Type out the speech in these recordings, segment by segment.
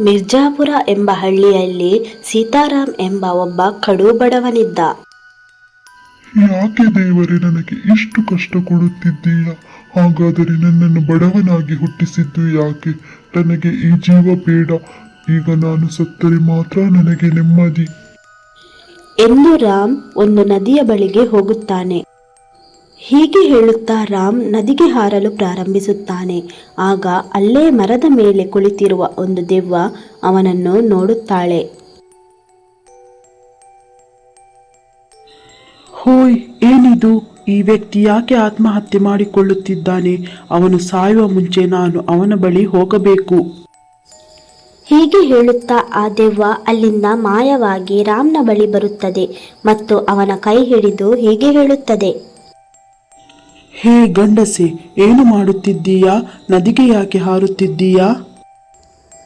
ಮಿರ್ಜಾಪುರ ಎಂಬ ಹಳ್ಳಿಯಲ್ಲಿ ಸೀತಾರಾಮ್ ಎಂಬ ಒಬ್ಬ ಕಡು ಬಡವನಿದ್ದ. ಯಾಕೆ ದೇವರೇ ನನಗೆ ಇಷ್ಟು ಕಷ್ಟ ಕೊಡುತ್ತಿದ್ದೀಯ? ಹಾಗಾದರೆ ನನ್ನನ್ನು ಬಡವನಾಗಿ ಹುಟ್ಟಿಸಿದ್ದು ಯಾಕೆ? ನನಗೆ ಈ ಜೀವ ಬೇಡ. ಈಗ ನಾನು ಸತ್ತರೆ ಮಾತ್ರ ನನಗೆ ನೆಮ್ಮದಿ. ಎಂದು ರಾಮ್ ಒಂದು ನದಿಯ ಬಳಿಗೆ ಹೋಗುತ್ತಾನೆ. ಹೀಗೆ ಹೇಳುತ್ತಾ ರಾಮ್ ನದಿಗೆ ಹಾರಲು ಪ್ರಾರಂಭಿಸುತ್ತಾನೆ. ಆಗ ಅಲ್ಲೇ ಮರದ ಮೇಲೆ ಕುಳಿತಿರುವ ಒಂದು ದೆವ್ವ ಅವನನ್ನು ನೋಡುತ್ತಾಳೆ. ಹೋಯ್ ಏನಿದು? ಈ ವ್ಯಕ್ತಿ ಯಾಕೆ ಆತ್ಮಹತ್ಯೆ ಮಾಡಿಕೊಳ್ಳುತ್ತಿದ್ದಾನೆ? ಅವನು ಸಾಯುವ ಮುಂಚೆ ನಾನು ಅವನ ಬಳಿ ಹೋಗಬೇಕು. ಹೀಗೆ ಹೇಳುತ್ತಾ ಆ ದೆವ್ವ ಅಲ್ಲಿಂದ ಮಾಯವಾಗಿ ರಾಮ್ನ ಬಳಿ ಬರುತ್ತದೆ ಮತ್ತು ಅವನ ಕೈ ಹಿಡಿದು ಹೀಗೆ ಹೇಳುತ್ತದೆ. ಹೇ ಗಂಡಸೆ ಏನು ಮಾಡುತ್ತಿದ್ದೀಯಾ? ನದಿಗೆ ಯಾಕೆ ಹಾರುತ್ತಿದ್ದೀಯಾ?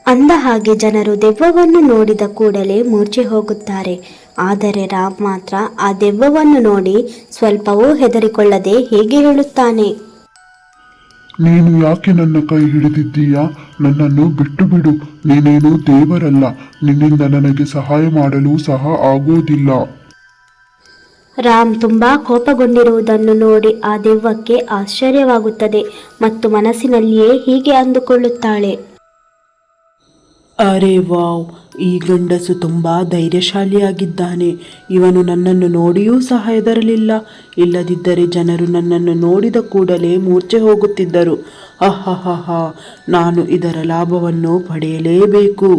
ಅಂದ ಹಾಗೆ ಜನರು ದೆವ್ವವನ್ನು ನೋಡಿದ ಕೂಡಲೇ ಮೂರ್ಛೆ ಹೋಗುತ್ತಾರೆ. ಆದರೆ ರಾಮ್ ಮಾತ್ರ ಆ ದೆವ್ವವನ್ನು ನೋಡಿ ಸ್ವಲ್ಪವೂ ಹೆದರಿಕೊಳ್ಳದೆ ಹೇಗೆ ಹೇಳುತ್ತಾನೆ. ನೀನು ಯಾಕೆ ನನ್ನ ಕೈ ಹಿಡಿದಿದ್ದೀಯಾ? ನನ್ನನ್ನು ಬಿಟ್ಟು ಬಿಡು ನೀನೇನು ದೇವರಲ್ಲ. ನಿನ್ನಿಂದ ನನಗೆ ಸಹಾಯ ಮಾಡಲು ಸಹ ಆಗೋದಿಲ್ಲ. ರಾಮ್ ತುಂಬಾ ಕೋಪಗೊಂಡಿರುವುದನ್ನು ನೋಡಿ ಆ ದೆವ್ವಕ್ಕೆ ಆಶ್ಚರ್ಯವಾಗುತ್ತದೆ ಮತ್ತು ಮನಸ್ಸಿನಲ್ಲಿಯೇ ಹೀಗೆ ಅಂದುಕೊಳ್ಳುತ್ತಾಳೆ. ಅರೆ ವಾವ್, ಈ ಗಂಡಸು ತುಂಬಾ ಧೈರ್ಯಶಾಲಿಯಾಗಿದ್ದಾನೆ. ಇವನು ನನ್ನನ್ನು ನೋಡಿಯೂ ಸಹ ಹೆದರಲಿಲ್ಲ. ಇಲ್ಲದಿದ್ದರೆ ಜನರು ನನ್ನನ್ನು ನೋಡಿದ ಕೂಡಲೇ ಮೂರ್ಛೆ ಹೋಗುತ್ತಿದ್ದರು. ಹಾ ನಾನು ಇದರ ಲಾಭವನ್ನು ಪಡೆಯಲೇಬೇಕು.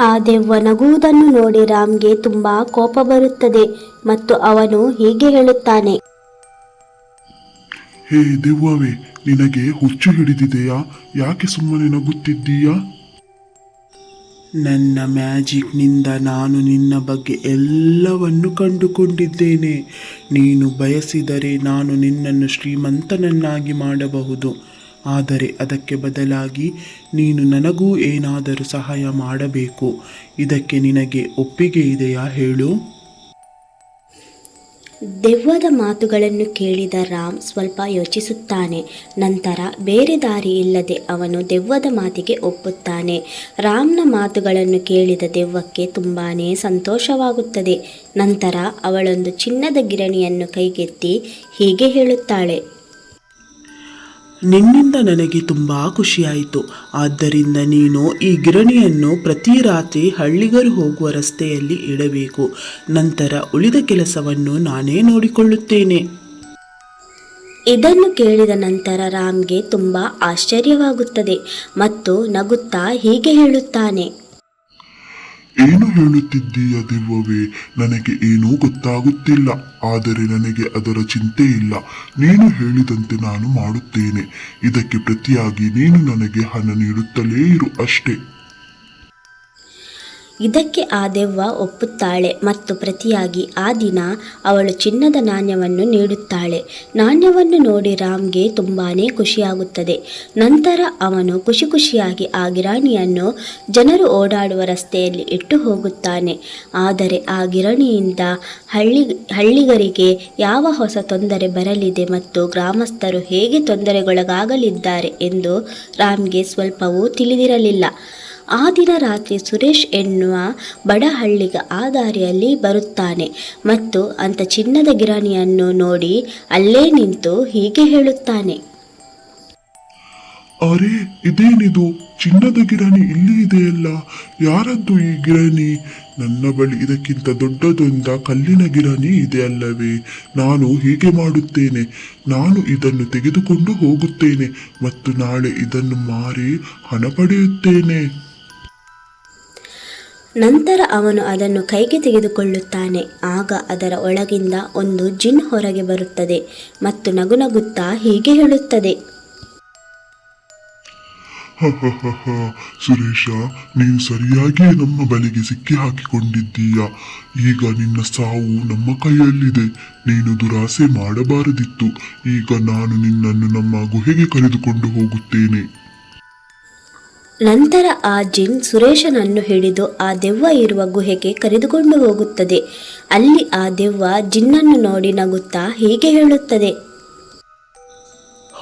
ಆ ದೆವ್ವ ನಗುವುದನ್ನು ನೋಡಿ ರಾಮ್ಗೆ ತುಂಬಾ ಕೋಪ ಬರುತ್ತದೆ ಮತ್ತು ಅವನು ಹೀಗೆ ಹೇಳುತ್ತಾನೆ. ಹೇ ದೆವ್ವವೇ ನಿನಗೆ ಹುಚ್ಚು ಹಿಡಿದಿದೆಯಾ? ಯಾಕೆ ಸುಮ್ಮನೆ ನಗುತ್ತಿದ್ದೀಯಾ? ನನ್ನ ಮ್ಯಾಜಿಕ್ನಿಂದ ನಾನು ನಿನ್ನ ಬಗ್ಗೆ ಎಲ್ಲವನ್ನು ಕಂಡುಕೊಂಡಿದ್ದೇನೆ. ನೀನು ಬಯಸಿದರೆ ನಾನು ನಿನ್ನನ್ನು ಶ್ರೀಮಂತನನ್ನಾಗಿ ಮಾಡಬಹುದು. ಆದರೆ ಅದಕ್ಕೆ ಬದಲಾಗಿ ನೀನು ನನಗೂ ಏನಾದರೂ ಸಹಾಯ ಮಾಡಬೇಕು. ಇದಕ್ಕೆ ನಿನಗೆ ಒಪ್ಪಿಗೆ ಇದೆಯಾ ಹೇಳು. ದೆವ್ವದ ಮಾತುಗಳನ್ನು ಕೇಳಿದ ರಾಮ್ ಸ್ವಲ್ಪ ಯೋಚಿಸುತ್ತಾನೆ. ನಂತರ ಬೇರೆ ದಾರಿ ಇಲ್ಲದೆ ಅವನು ದೆವ್ವದ ಮಾತಿಗೆ ಒಪ್ಪುತ್ತಾನೆ. ರಾಮ್ನ ಮಾತುಗಳನ್ನು ಕೇಳಿದ ದೆವ್ವಕ್ಕೆ ತುಂಬಾ ಸಂತೋಷವಾಗುತ್ತದೆ. ನಂತರ ಅವಳೊಂದು ಚಿನ್ನದ ಗಿರಣಿಯನ್ನು ಕೈಗೆತ್ತಿ ಹೀಗೆ ಹೇಳುತ್ತಾಳೆ. ನಿನ್ನಿಂದ ನನಗೆ ತುಂಬ ಖುಷಿಯಾಯಿತು. ಆದ್ದರಿಂದ ನೀನು ಈ ಗಿರಣಿಯನ್ನು ಪ್ರತಿ ರಾತ್ರಿ ಹಳ್ಳಿಗರು ಹೋಗುವ ರಸ್ತೆಯಲ್ಲಿ ಇಡಬೇಕು. ನಂತರ ಉಳಿದ ಕೆಲಸವನ್ನು ನಾನೇ ನೋಡಿಕೊಳ್ಳುತ್ತೇನೆ. ಇದನ್ನು ಕೇಳಿದ ನಂತರ ರಾಮ್ಗೆ ತುಂಬ ಆಶ್ಚರ್ಯವಾಗುತ್ತದೆ ಮತ್ತು ನಗುತ್ತಾ ಹೀಗೆ ಹೇಳುತ್ತಾನೆ. ಏನು ಹೇಳುತ್ತಿದ್ದೀಯ ದೆವ್ವವೇ ನನಗೆ ಏನೂ ಗೊತ್ತಾಗುತ್ತಿಲ್ಲ, ಆದರೆ ನನಗೆ ಅದರ ಚಿಂತೆ ಇಲ್ಲ. ನೀನು ಹೇಳಿದಂತೆ ನಾನು ಮಾಡುತ್ತೇನೆ. ಇದಕ್ಕೆ ಪ್ರತಿಯಾಗಿ ನೀನು ನನಗೆ ಹಣ ನೀಡುತ್ತಲೇ ಇರು ಅಷ್ಟೇ. ಇದಕ್ಕೆ ಆ ದೆವ್ವ ಒಪ್ಪುತ್ತಾಳೆ ಮತ್ತು ಪ್ರತಿಯಾಗಿ ಆ ದಿನ ಅವಳು ಚಿನ್ನದ ನಾಣ್ಯವನ್ನು ನೀಡುತ್ತಾಳೆ. ನಾಣ್ಯವನ್ನು ನೋಡಿ ರಾಮ್ಗೆ ತುಂಬಾ ಖುಷಿಯಾಗುತ್ತದೆ. ನಂತರ ಅವನು ಖುಷಿ ಖುಷಿಯಾಗಿ ಆ ಗಿರಣಿಯನ್ನು ಜನರು ಓಡಾಡುವ ರಸ್ತೆಯಲ್ಲಿ ಇಟ್ಟು ಹೋಗುತ್ತಾನೆ. ಆದರೆ ಆ ಗಿರಣಿಯಿಂದ ಹಳ್ಳಿ, ಹಳ್ಳಿಗರಿಗೆ ಯಾವ ಹೊಸ ತೊಂದರೆ ಬರಲಿದೆ ಮತ್ತು ಗ್ರಾಮಸ್ಥರು ಹೇಗೆ ತೊಂದರೆಗೊಳಗಾಗಲಿದ್ದಾರೆ ಎಂದು ರಾಮ್ಗೆ ಸ್ವಲ್ಪವೂ ತಿಳಿದಿರಲಿಲ್ಲ. ಆ ದಿನ ರಾತ್ರಿ ಸುರೇಶ್ ಎನ್ನುವ ಬಡಹಳ್ಳಿಗ ಆ ದಾರಿಯಲ್ಲಿ ಬರುತ್ತಾನೆ. ಮತ್ತು ಅಂತ ಚಿನ್ನದ ಗಿರಣಿಯನ್ನು ನೋಡಿ ಅಲ್ಲೇ ನಿಂತು ಹೀಗೆ ಹೇಳುತ್ತಾನೆ. ಅರೆ, ಇದೇನಿದು? ಚಿನ್ನದ ಗಿರಣಿ ಇಲ್ಲಿ ಇದೆಯಲ್ಲ? ಯಾರದ್ದು ಈ ಗಿರಣಿ? ನನ್ನ ಬಳಿ ಇದಕ್ಕಿಂತ ದೊಡ್ಡದೊಂದ ಕಲ್ಲಿನ ಗಿರಣಿ ಇದೆ ಅಲ್ಲವೇ ನಾನು ಹೀಗೆ ಮಾಡುತ್ತೇನೆ. ನಾನು ಇದನ್ನು ತೆಗೆದುಕೊಂಡು ಹೋಗುತ್ತೇನೆ ಮತ್ತು ನಾಳೆ ಇದನ್ನು ಮಾರಿ ಹಣ ಪಡೆಯುತ್ತೇನೆ. ನಂತರ ಅವನು ಅದನ್ನು ಕೈಗೆ ತೆಗೆದುಕೊಳ್ಳುತ್ತಾನೆ. ಆಗ ಅದರ ಒಳಗಿಂದ ಒಂದು ಜಿನ್ ಹೊರಗೆ ಬರುತ್ತದೆ ಮತ್ತು ನಗುನಗುತ್ತಾ ಹೀಗೆ ಹೇಳುತ್ತದೆ. ಸುರೇಶ ನೀನು ಸರಿಯಾಗಿಯೇ ನಮ್ಮ ಬಲೆಗೆ ಸಿಕ್ಕಿ ಹಾಕಿಕೊಂಡಿದ್ದೀಯ. ಈಗ ನಿನ್ನ ಸಾವು ನಮ್ಮ ಕೈಯಲ್ಲಿದೆ. ನೀನು ದುರಾಸೆ ಮಾಡಬಾರದಿತ್ತು. ಈಗ ನಾನು ನಿನ್ನನ್ನು ನಮ್ಮ ಗುಹೆಗೆ ಕರೆದುಕೊಂಡು ಹೋಗುತ್ತೇನೆ. ನಂತರ ಆ ಜಿನ್ ಸುರೇಶನನ್ನು ಹಿಡಿದು ಆ ದೆವ್ವ ಇರುವ ಗುಹೆಗೆ ಕರೆದುಕೊಂಡು ಹೋಗುತ್ತದೆ. ಅಲ್ಲಿ ಆ ದೆವ್ವ ಜಿನ್ನನ್ನು ನೋಡಿ ನಗುತ್ತಾ ಹೀಗೆ ಹೇಳುತ್ತದೆ.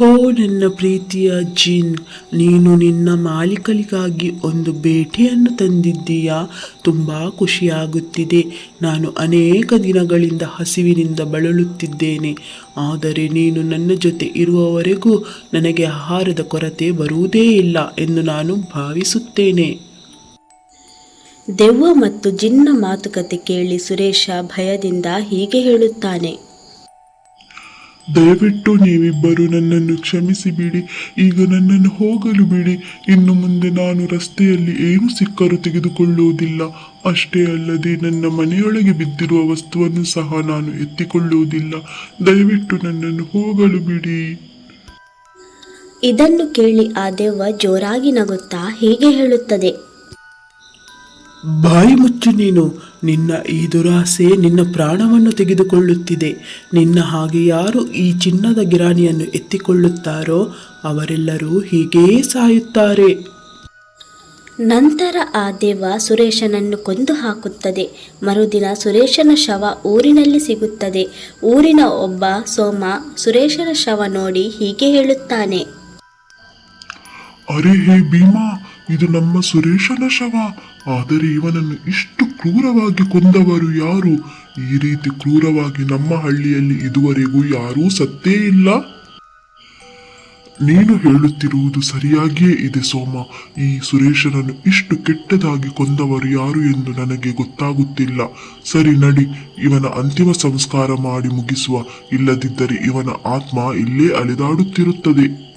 ಹೋ, ನನ್ನ ಪ್ರೀತಿಯ ಜಿನ್, ನೀನು ನಿನ್ನ ಮಾಲೀಕಲಿಗಾಗಿ ಒಂದು ಭೇಟಿಯನ್ನು ತಂದಿದ್ದೀಯಾ? ತುಂಬ ಖುಷಿಯಾಗುತ್ತಿದೆ. ನಾನು ಅನೇಕ ದಿನಗಳಿಂದ ಹಸಿವಿನಿಂದ ಬಳಲುತ್ತಿದ್ದೇನೆ. ಆದರೆ ನೀನು ನನ್ನ ಜೊತೆ ಇರುವವರೆಗೂ ನನಗೆ ಆಹಾರದ ಕೊರತೆ ಬರುವುದೇ ಇಲ್ಲ ಎಂದು ನಾನು ಭಾವಿಸುತ್ತೇನೆ. ದೆವ್ವ ಮತ್ತು ಜಿನ್ನ ಮಾತುಕತೆ ಕೇಳಿ ಸುರೇಶ ಭಯದಿಂದ ಹೀಗೆ ಹೇಳುತ್ತಾನೆ. ದಯವಿಟ್ಟು ನೀವಿಬ್ಬರು ನನ್ನನ್ನು ಕ್ಷಮಿಸಿ ಬಿಡಿ ಈಗ ನನ್ನನ್ನು ಹೋಗಲು ಬಿಡಿ. ಇನ್ನು ಮುಂದೆ ನಾನು ರಸ್ತೆಯಲ್ಲಿ ಏನು ಸಿಕ್ಕರು ತೆಗೆದುಕೊಳ್ಳುವುದಿಲ್ಲ. ಅಷ್ಟೇ ಅಲ್ಲದೆ ನನ್ನ ಮನೆಯೊಳಗೆ ಬಿದ್ದಿರುವ ವಸ್ತುವನ್ನು ಸಹ ನಾನು ಎತ್ತಿಕೊಳ್ಳುವುದಿಲ್ಲ. ದಯವಿಟ್ಟು ನನ್ನನ್ನು ಹೋಗಲು ಬಿಡಿ. ಇದನ್ನು ಕೇಳಿ ಆ ದೇವ ಜೋರಾಗಿ ನಗುತ್ತಾ ಹೀಗೆ ಹೇಳುತ್ತದೆ. ಬಾಯಿ ಮುಚ್ಚು ನೀನು. ನಿನ್ನ ಈ ದುರಾಸೆ ನಿನ್ನ ಪ್ರಾಣವನ್ನು ತೆಗೆದುಕೊಳ್ಳುತ್ತಿದೆ. ನಿನ್ನ ಹಾಗೆ ಯಾರು ಈ ಚಿನ್ನದ ಗಿರಾಣಿಯನ್ನು ಎತ್ತಿಕೊಳ್ಳುತ್ತಾರೋ ಅವರೆಲ್ಲರೂ ಹೀಗೇ ಸಾಯುತ್ತಾರೆ. ನಂತರ ಆ ದೇವ ಸುರೇಶನನ್ನು ಕೊಂದು ಹಾಕುತ್ತದೆ. ಮರುದಿನ ಸುರೇಶನ ಶವ ಊರಿನಲ್ಲಿ ಸಿಗುತ್ತದೆ. ಊರಿನ ಒಬ್ಬ ಸೋಮ ಸುರೇಶನ ಶವ ನೋಡಿ ಹೀಗೆ ಹೇಳುತ್ತಾನೆ. ಅರೆ ಹೇ ಭೀಮಾ ಇದು ನಮ್ಮ ಸುರೇಶನ ಶವ. ಆದರೆ ಇವನನ್ನು ಇಷ್ಟು ಕ್ರೂರವಾಗಿ ಕೊಂದವರು ಯಾರು? ಈ ರೀತಿ ಕ್ರೂರವಾಗಿ ನಮ್ಮ ಹಳ್ಳಿಯಲ್ಲಿ ಇದುವರೆಗೂ ಯಾರೂ ಸತ್ತೇ ಇಲ್ಲ. ನೀನು ಹೇಳುತ್ತಿರುವುದು ಸರಿಯಾಗಿಯೇ ಇದೆ ಸೋಮ. ಈ ಸುರೇಶನನ್ನು ಇಷ್ಟು ಕೆಟ್ಟದಾಗಿ ಕೊಂದವರು ಯಾರು ಎಂದು ನನಗೆ ಗೊತ್ತಾಗುತ್ತಿಲ್ಲ. ಸರಿ, ನಡಿ. ಇವನ ಅಂತಿಮ ಸಂಸ್ಕಾರ ಮಾಡಿ ಮುಗಿಸುವ. ಇಲ್ಲದಿದ್ದರೆ ಇವನ ಆತ್ಮ ಇಲ್ಲೇ ಅಲೆದಾಡುತ್ತಿರುತ್ತದೆ.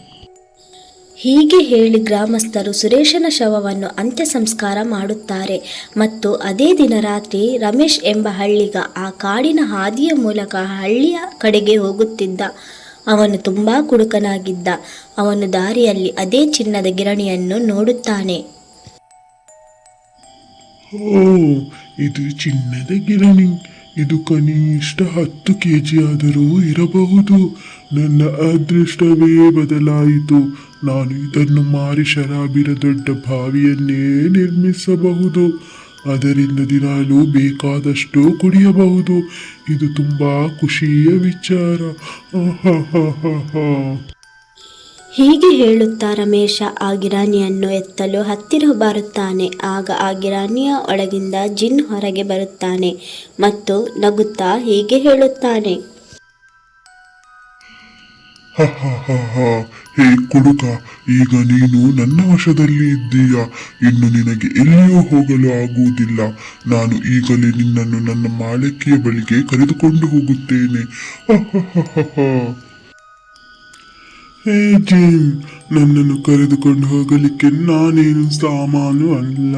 ಹೀಗೆ ಹೇಳಿ ಗ್ರಾಮಸ್ಥರು ಸುರೇಶನ ಶವವನ್ನು ಅಂತ್ಯ ಸಂಸ್ಕಾರ ಮಾಡುತ್ತಾರೆ. ಮತ್ತು ಅದೇ ದಿನ ರಾತ್ರಿ ರಮೇಶ್ ಎಂಬ ಹಳ್ಳಿಗ ಆ ಕಾಡಿನ ಹಾದಿಯ ಮೂಲಕ ಹಳ್ಳಿಯ ಕಡೆಗೆ ಹೋಗುತ್ತಿದ್ದ. ಅವನು ತುಂಬ ಕುಡುಕನಾಗಿದ್ದ. ಅವನು ದಾರಿಯಲ್ಲಿ ಅದೇ ಚಿನ್ನದ ಗಿರಣಿಯನ್ನು ನೋಡುತ್ತಾನೆ. ಇದು ಚಿನ್ನದ ಗಿರಣಿ. ಇದು ಕನಿಷ್ಠ ಹತ್ತು ಕೆಜಿ ಆದರೂ ಇರಬಹುದು. ನನ್ನ ಅದೃಷ್ಟವೇ ಬದಲಾಯಿತು. ನಾನು ಇದನ್ನು ಮಾರಿ ಶರಾಬಿರ ದೊಡ್ಡ ಬಾವಿಯನ್ನೇ ನಿರ್ಮಿಸಬಹುದು. ಅದರಿಂದ ದಿನಾಲೂ ಬೇಕಾದಷ್ಟು ಕುಡಿಯಬಹುದು. ಇದು ತುಂಬಾ ಖುಷಿಯ ವಿಚಾರ. ಹೀಗೆ ಹೇಳುತ್ತಾ ರಮೇಶ ಆ ಎತ್ತಲು ಹತ್ತಿರ ಬರುತ್ತಾನೆ. ಆಗ ಆ ಗಿರಾಣಿಯ ಒಳಗಿಂದ ಜಿನ್ ಹೊರಗೆ ಬರುತ್ತಾನೆ ಮತ್ತು ನಗುತ್ತಾ ಹೀಗೆ ಹೇಳುತ್ತಾನೆ. ಹೇ ಕುಡುಕ, ಈಗ ನೀನು ನನ್ನ ವಶದಲ್ಲಿ ಇದ್ದೀಯ? ಇನ್ನು ನಿನಗೆ ಎಲ್ಲಿಯೂ ಹೋಗಲು ಆಗುವುದಿಲ್ಲ. ನಾನು ಈಗಲೇ ನಿನ್ನನ್ನು ನನ್ನ ಮಾಲಕಿಯ ಬಳಿಗೆ ಕರೆದುಕೊಂಡು ಹೋಗುತ್ತೇನೆ. ಹೇ ಜಿಮ್ ನನ್ನನ್ನು ಕರೆದುಕೊಂಡು ಹೋಗಲಿಕ್ಕೆ ನಾನೇನು ಸಾಮಾನು ಅಲ್ಲ.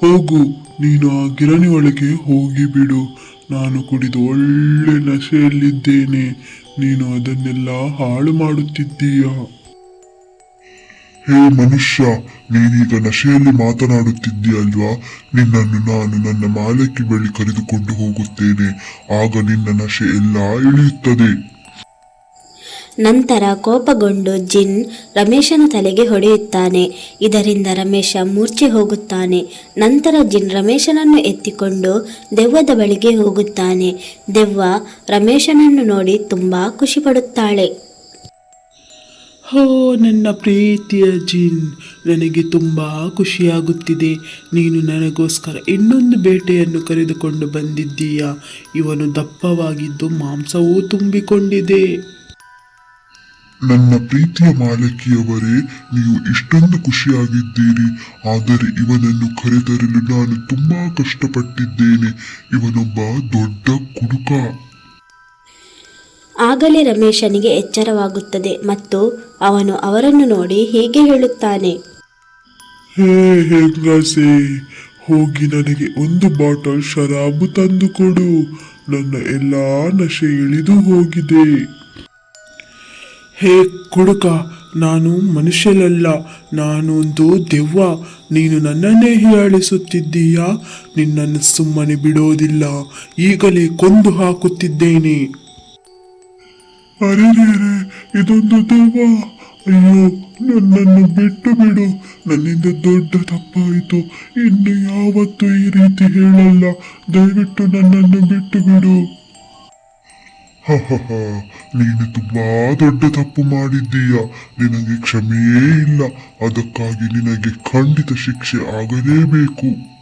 ಹೋಗು, ನೀನು ಆ ಗಿರಣಿ ಒಳಗೆ ಹೋಗಿ ಬಿಡು. ನಾನು ಕುಡಿದು ಒಳ್ಳೆ ನಶೆಯಲ್ಲಿದ್ದೇನೆ. ನೀನು ಅದನ್ನೆಲ್ಲ ಹಾಳು ಮಾಡುತ್ತಿದ್ದೀಯ? ಹೇ ಮನುಷ್ಯ, ನೀನೀಗ ನಶೆಯಲ್ಲಿ ಮಾತನಾಡುತ್ತಿದ್ದೀಯಲ್ವಾ ನಿನ್ನನ್ನು ನಾನು ನನ್ನ ಮಾಲಕಿ ಬಳಿ ಕರೆದುಕೊಂಡು ಹೋಗುತ್ತೇನೆ. ಆಗ ನಿನ್ನ ನಶೆ ಎಲ್ಲ ಇಳಿಯುತ್ತದೆ. ನಂತರ ಕೋಪಗೊಂಡು ಜಿನ್ ರಮೇಶನ ತಲೆಗೆ ಹೊಡೆಯುತ್ತಾನೆ. ಇದರಿಂದ ರಮೇಶ ಮೂರ್ಛೆ ಹೋಗುತ್ತಾನೆ. ನಂತರ ಜಿನ್ ರಮೇಶನನ್ನು ಎತ್ತಿಕೊಂಡು ದೆವ್ವದ ಬಳಿಗೆ ಹೋಗುತ್ತಾನೆ. ದೆವ್ವ ರಮೇಶನನ್ನು ನೋಡಿ ತುಂಬಾ ಖುಷಿಪಡುತ್ತಾಳೆ ಹೋ, ನನ್ನ ಪ್ರೀತಿಯ ಜಿನ್, ನನಗೆ ತುಂಬ ಖುಷಿಯಾಗುತ್ತಿದೆ. ನೀನು ನನಗೋಸ್ಕರ ಇನ್ನೊಂದು ಬೇಟೆಯನ್ನು ಕರೆದುಕೊಂಡು ಬಂದಿದ್ದೀಯಾ? ಇವನು ದಪ್ಪವಾಗಿದ್ದು ಮಾಂಸವೂ ತುಂಬಿಕೊಂಡಿದೆ. ನನ್ನ ಪ್ರೀತಿಯ ಮಾಲಕಿಯವರೇ ನೀವು ಇಷ್ಟೊಂದು ಖುಷಿಯಾಗಿದ್ದೀರಿ. ಆದರೆ ಇವನನ್ನು ಕರೆತರಲು ನಾನು ತುಂಬಾ ಕಷ್ಟಪಟ್ಟಿದ್ದೇನೆ. ಇವನೊಬ್ಬ ದೊಡ್ಡ ಕುಡುಕ. ಆಗಲೇ ರಮೇಶನಿಗೆ ಎಚ್ಚರವಾಗುತ್ತದೆ ಮತ್ತು ಅವನು ಅವರನ್ನು ನೋಡಿ ಹೀಗೆ ಹೇಳುತ್ತಾನೆ. ಹೇ ಹೆಂಗಸೆ ಹೋಗಿ ನನಗೆ ಒಂದು ಬಾಟಲ್ ಶರಾಬು ತಂದುಕೊಡು ನನ್ನ ಎಲ್ಲಾ ನಶೆ ಇಳಿದು ಹೋಗಿದೆ. ಹೇ ಕುಡುಕ, ನಾನು ಮನುಷ್ಯನಲ್ಲ, ನಾನೊಂದು ದೆವ್ವ. ನೀನು ನನ್ನನ್ನೇ ಹೀಯಾಳಿಸುತ್ತಿದ್ದೀಯಾ? ನಿನ್ನನ್ನು ಸುಮ್ಮನೆ ಬಿಡೋದಿಲ್ಲ. ಈಗಲೇ ಕೊಂದು ಹಾಕುತ್ತಿದ್ದೇನೆ. ಅರೆ ಇದೊಂದು ದೆವ್ವ. ಅಯ್ಯೋ, ನನ್ನನ್ನು ಬಿಟ್ಟು ಬಿಡು. ನನ್ನಿಂದ ದೊಡ್ಡ ತಪ್ಪಾಯಿತು. ಇನ್ನು ಯಾವತ್ತೂ ಈ ರೀತಿ ಹೇಳಲ್ಲ. ದಯವಿಟ್ಟು ನನ್ನನ್ನು ಬಿಟ್ಟು ಬಿಡು. ನೀನು ತುಂಬಾ ದೊಡ್ಡ ತಪ್ಪು ಮಾಡಿದ್ದೀಯ? ನಿನಗೆ ಕ್ಷಮೆಯೇ ಇಲ್ಲ. ಅದಕ್ಕಾಗಿ ನಿನಗೆ ಖಂಡಿತ ಶಿಕ್ಷೆ ಆಗಲೇಬೇಕು.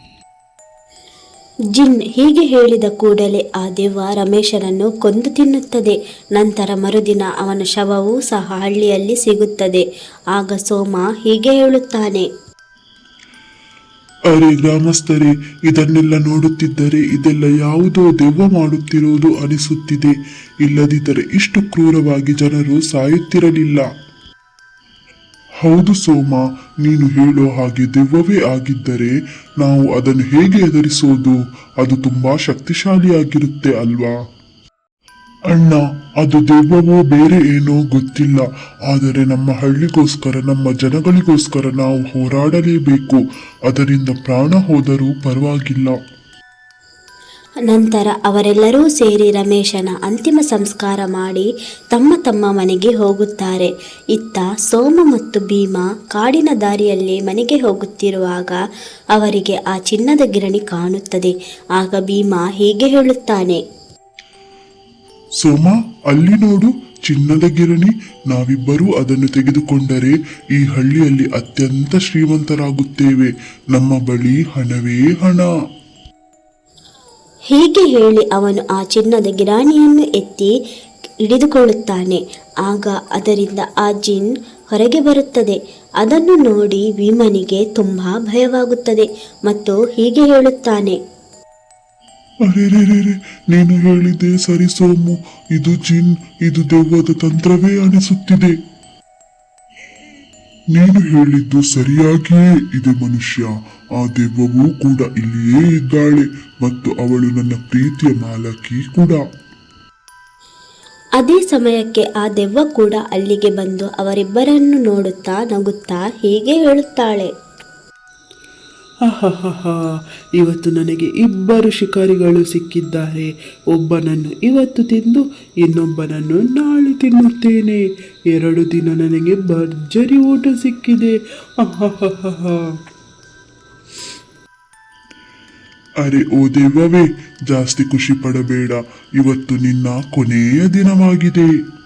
ಜಿನ್ ಹೀಗೆ ಹೇಳಿದ ಕೂಡಲೇ ಆ ದೆವ್ವ ರಮೇಶನನ್ನು ಕೊಂದು ತಿನ್ನುತ್ತದೆ. ನಂತರ ಮರುದಿನ ಅವನ ಶವವೂ ಸಹ ಹಳ್ಳಿಯಲ್ಲಿ ಸಿಗುತ್ತದೆ. ಆಗ ಸೋಮ ಹೀಗೆ ಹೇಳುತ್ತಾನೆ. ಅರೆ ಗ್ರಾಮಸ್ಥರೇ, ಇದನ್ನೆಲ್ಲ ನೋಡುತ್ತಿದ್ದರೆ ಇದೆಲ್ಲ ಯಾವುದೋ ದೆವ್ವ ಮಾಡುತ್ತಿರುವುದು ಅನಿಸುತ್ತಿದೆ. ಇಲ್ಲದಿದ್ದರೆ ಇಷ್ಟು ಕ್ರೂರವಾಗಿ ಜನರು ಸಾಯುತ್ತಿರಲಿಲ್ಲ. ಹೌದು ಸೋಮ, ನೀನು ಹೇಳೋ ಹಾಗೆ ದೆವ್ವವೇ ಆಗಿದ್ದರೆ ನಾವು ಅದನ್ನು ಹೇಗೆ ಎದುರಿಸೋದು? ಅದು ತುಂಬಾ ಶಕ್ತಿಶಾಲಿಯಾಗಿರುತ್ತೆ ಅಲ್ವಾ? ಅಣ್ಣ, ಅದು ದೆವ್ವವೋ ಬೇರೆ ಏನೋ ಗೊತ್ತಿಲ್ಲ. ಆದರೆ ನಮ್ಮ ಹಳ್ಳಿಗೋಸ್ಕರ, ನಮ್ಮ ಜನಗಳಿಗೋಸ್ಕರ ನಾವು ಹೋರಾಡಲೇಬೇಕು. ಅದರಿಂದ ಪ್ರಾಣ ಹೋದರೂ ಪರವಾಗಿಲ್ಲ. ನಂತರ ಅವರೆಲ್ಲರೂ ಸೇರಿ ರಮೇಶನ ಅಂತಿಮ ಸಂಸ್ಕಾರ ಮಾಡಿ ತಮ್ಮ ತಮ್ಮ ಮನೆಗೆ ಹೋಗುತ್ತಾರೆ. ಇತ್ತ ಸೋಮ ಮತ್ತು ಭೀಮ ಕಾಡಿನ ದಾರಿಯಲ್ಲಿ ಮನೆಗೆ ಹೋಗುತ್ತಿರುವಾಗ ಅವರಿಗೆ ಆ ಚಿನ್ನದ ಗಿರಣಿ ಕಾಣುತ್ತದೆ. ಆಗ ಭೀಮಾ ಹೀಗೆ ಹೇಳುತ್ತಾನೆ ಸೋಮ, ಅಲ್ಲಿ ನೋಡು, ಚಿನ್ನದ ಗಿರಣಿ. ನಾವಿಬ್ಬರೂ ಅದನ್ನು ತೆಗೆದುಕೊಂಡರೆ ಈ ಹಳ್ಳಿಯಲ್ಲಿ ಅತ್ಯಂತ ಶ್ರೀಮಂತರಾಗುತ್ತೇವೆ. ನಮ್ಮ ಬಳಿ ಹಣವೇ ಹಣ. ಹೀಗೆ ಹೇಳಿ ಅವನು ಆ ಚಿನ್ನದ ಗಿರಾಣಿಯನ್ನು ಎತ್ತಿ ಹಿಡಿದುಕೊಳ್ಳುತ್ತಾನೆ. ಆಗ ಅದರಿಂದ ಆ ಜಿನ್ ಹೊರಗೆ ಬರುತ್ತದೆ. ಅದನ್ನು ನೋಡಿ ಭೀಮನಿಗೆ ತುಂಬಾ ಭಯವಾಗುತ್ತದೆ ಮತ್ತು ಹೀಗೆ ಹೇಳುತ್ತಾನೆ. ಅರೆರೆರೆರೆ, ನೀನು ಹೇಳಿದೆ ಸರಿ ಸೋಮು. ಇದು ಜಿನ್, ಇದು ದೆವ್ವದ ತಂತ್ರವೇ ಅನಿಸುತ್ತಿದೆ. ನೀನು ಹೇಳಿದ್ದು ಸರಿಯಾಗಿಯೇ ಇದೆ ಮನುಷ್ಯ. ಆ ದೆವ್ವವೂ ಕೂಡ ಇಲ್ಲಿಯೇ ಇದ್ದಾಳೆ ಮತ್ತು ಅವಳು ನನ್ನ ಪ್ರೀತಿಯ ಮಾಲಕಿ ಕೂಡ. ಅದೇ ಸಮಯಕ್ಕೆ ಆ ದೆವ್ವ ಕೂಡ ಅಲ್ಲಿಗೆ ಬಂದು ಅವರಿಬ್ಬರನ್ನು ನೋಡುತ್ತಾ ನಗುತ್ತಾ ಹೀಗೆ ಹೇಳುತ್ತಾಳೆ. ಇವತ್ತು ನನಗೆ ಇಬ್ಬರು ಶಿಕಾರಿಗಳು ಸಿಕ್ಕಿದ್ದಾರೆ. ಒಬ್ಬನನ್ನು ಇವತ್ತು ತಿಂದು ಇನ್ನೊಬ್ಬನನ್ನು ನಾಳೆ ತಿನ್ನುತ್ತೇನೆ. ಎರಡು ದಿನ ನನಗೆ ಭರ್ಜರಿ ಊಟ ಸಿಕ್ಕಿದೆ. ಆಹಾಹಾಹಾ. ಅರೆ, ಓ ದೇವವೇ, ಜಾಸ್ತಿ ಖುಷಿ ಪಡಬೇಡ. ಇವತ್ತು ನಿನ್ನ ಕೊನೆಯ ದಿನವಾಗಿದೆ.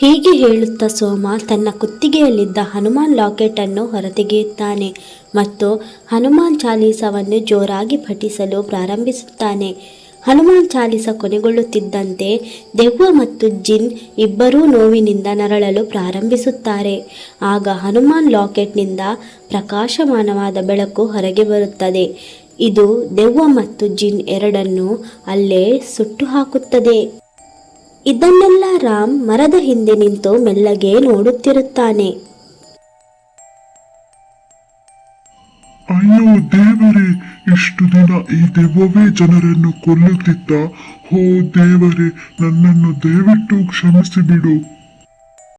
ಹೀಗೆ ಹೇಳುತ್ತಾ ಸೋಮ ತನ್ನ ಕುತ್ತಿಗೆಯಲ್ಲಿದ್ದ ಹನುಮಾನ್ ಲಾಕೆಟ್ ಅನ್ನು ಹೊರತೆಗೆಯುತ್ತಾನೆ ಮತ್ತು ಹನುಮಾನ್ ಚಾಲೀಸವನ್ನು ಜೋರಾಗಿ ಪಠಿಸಲು ಪ್ರಾರಂಭಿಸುತ್ತಾನೆ. ಹನುಮಾನ್ ಚಾಲೀಸ ಕೊನೆಗೊಳ್ಳುತ್ತಿದ್ದಂತೆ ದೆವ್ವ ಮತ್ತು ಜಿನ್ ಇಬ್ಬರೂ ನೋವಿನಿಂದ ನರಳಲು ಪ್ರಾರಂಭಿಸುತ್ತಾರೆ. ಆಗ ಹನುಮಾನ್ ಲಾಕೆಟ್ನಿಂದ ಪ್ರಕಾಶಮಾನವಾದ ಬೆಳಕು ಹೊರಗೆ ಬರುತ್ತದೆ. ಇದು ದೆವ್ವ ಮತ್ತು ಜಿನ್ ಎರಡನ್ನು ಅಲ್ಲೇ ಸುಟ್ಟು ಹಾಕುತ್ತದೆ ಇದನ್ನೆಲ್ಲ ರಾಮ್ ಮರದ ಹಿಂದೆ ನಿಂತು ಮೆಲ್ಲಗೆ ನೋಡುತ್ತಿರುತ್ತಾನೆ. ಅಯ್ಯೋ ದೇವರೇ, ಇಷ್ಟು ದಿನ ಈ ದೆವ್ವವೇ ಜನರನ್ನು ಕೊಲ್ಲುತ್ತಿದ್ದ? ಹೋ ದೇವರೇ, ನನ್ನನ್ನು ದಯವಿಟ್ಟು ಕ್ಷಮಿಸಿಬಿಡು.